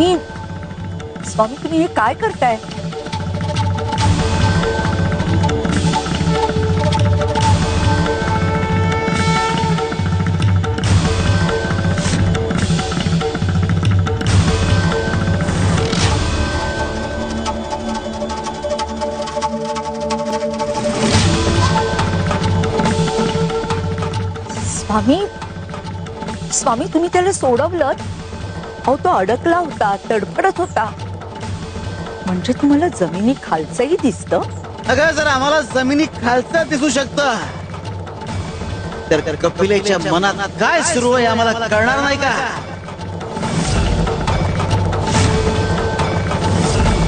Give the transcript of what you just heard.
स्वामी तुम्ही हे काय करताय स्वामी स्वामी तुम्ही त्याला सोडवलं अहो तो अडकला होता तडफडत होता. म्हणजे तुम्हाला जमिनी खालचंही दिसतं? अगं जर आम्हाला जमिनी खालचं दिसू शकत. तर कपिलेच्या मनात काय सुरू आहे आम्हाला कळणार नाही का?